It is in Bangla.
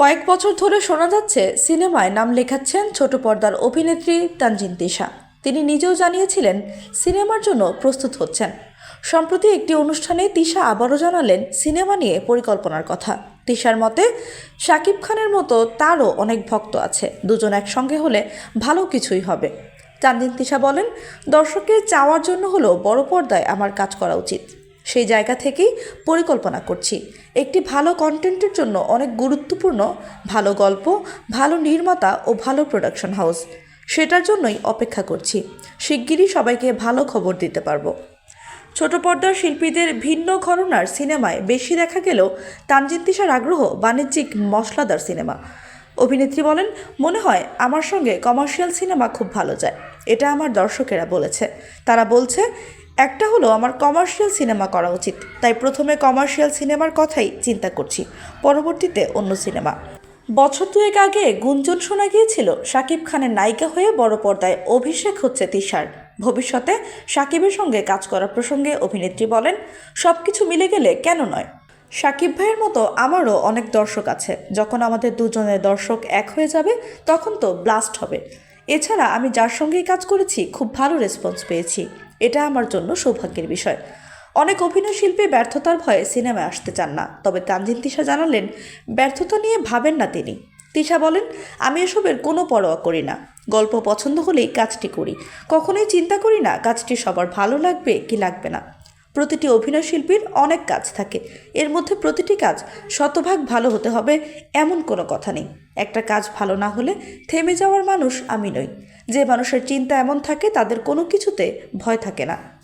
কয়েক বছর ধরে শোনা যাচ্ছে, সিনেমায় নাম লেখাচ্ছেন ছোট পর্দার অভিনেত্রী তানজিন তিশা। তিনি নিজেও জানিয়েছিলেন, সিনেমার জন্য প্রস্তুত হচ্ছেন। সম্প্রতি একটি অনুষ্ঠানে তিশা আবারও জানালেন, সিনেমা নিয়ে পরিকল্পনার কথা। তিশার মতে, শাকিব খানের মতো তারও অনেক ভক্ত আছে, দুজন একসঙ্গে হলে ভালো কিছুই হবে। তানজিন তিশা বলেন দর্শকের চাওয়ার জন্য হলেও বড় পর্দায় আমার কাজ করা উচিত। সেই জায়গা থেকেই পরিকল্পনা করছি। একটি ভালো কন্টেন্টের জন্য অনেক গুরুত্বপূর্ণ, ভালো গল্প, ভালো নির্মাতা ও ভালো প্রোডাকশন হাউস সেটার জন্যই অপেক্ষা করছি। শিগগিরই সবাইকে ভালো খবর দিতে পারব। ছোট পর্দার শিল্পীদের ভিন্ন ঘরনার সিনেমায় বেশি দেখা গেলেও তানজিন তিশার আগ্রহ বাণিজ্যিক মশলাদার সিনেমা। অভিনেত্রী বলেন, মনে হয় আমার সঙ্গে কমার্শিয়াল সিনেমা খুব ভালো যায়। এটা আমার দর্শকেরা বলেছে। তারা বলছে, একটা হলো আমার কমার্শিয়াল সিনেমা করা উচিত। তাই প্রথমে কমার্শিয়াল সিনেমার কথাই চিন্তা করছি। পরবর্তীতে অন্য সিনেমা বছর দুয়েক আগে গুঞ্জন শোনা গিয়েছিল শাকিব খানের নায়িকা হয়ে বড় পর্দায় অভিষেক হচ্ছে তিশার। ভবিষ্যতে শাকিবের সঙ্গে কাজ করার প্রসঙ্গে অভিনেত্রী বলেন সব কিছু মিলে গেলে কেন নয়? শাকিব ভাইয়ের মতো আমারও অনেক দর্শক আছে। যখন আমাদের দুজনের দর্শক এক হয়ে যাবে, তখন তো ব্লাস্ট হবে। এছাড়া আমি যার সঙ্গেই কাজ করেছি, খুব ভালো রেসপন্স পেয়েছি। এটা আমার জন্য সৌভাগ্যের বিষয়। অনেক অভিনয় শিল্পী ব্যর্থতার ভয়ে সিনেমায় আসতে চান না। তবে তানজিন তিশা জানালেন, ব্যর্থতা নিয়ে ভাবেন না তিনি। তিশা বলেন, আমি এসবের কোনো পরোয়া করি না। গল্প পছন্দ হলেই কাজটি করি। কখনোই চিন্তা করি না কাজটি সবার ভালো লাগবে কি লাগবে না। প্রতিটি অভিনয় শিল্পীর অনেক কাজ থাকে। এর মধ্যে প্রতিটি কাজ শতভাগ ভালো হতে হবে এমন কোনো কথা নেই। একটা কাজ ভালো না হলে থেমে যাওয়ার মানুষ আমি নই। যে মানুষের চিন্তা এমন থাকে তাদের কোনো কিছুতে ভয় থাকে না।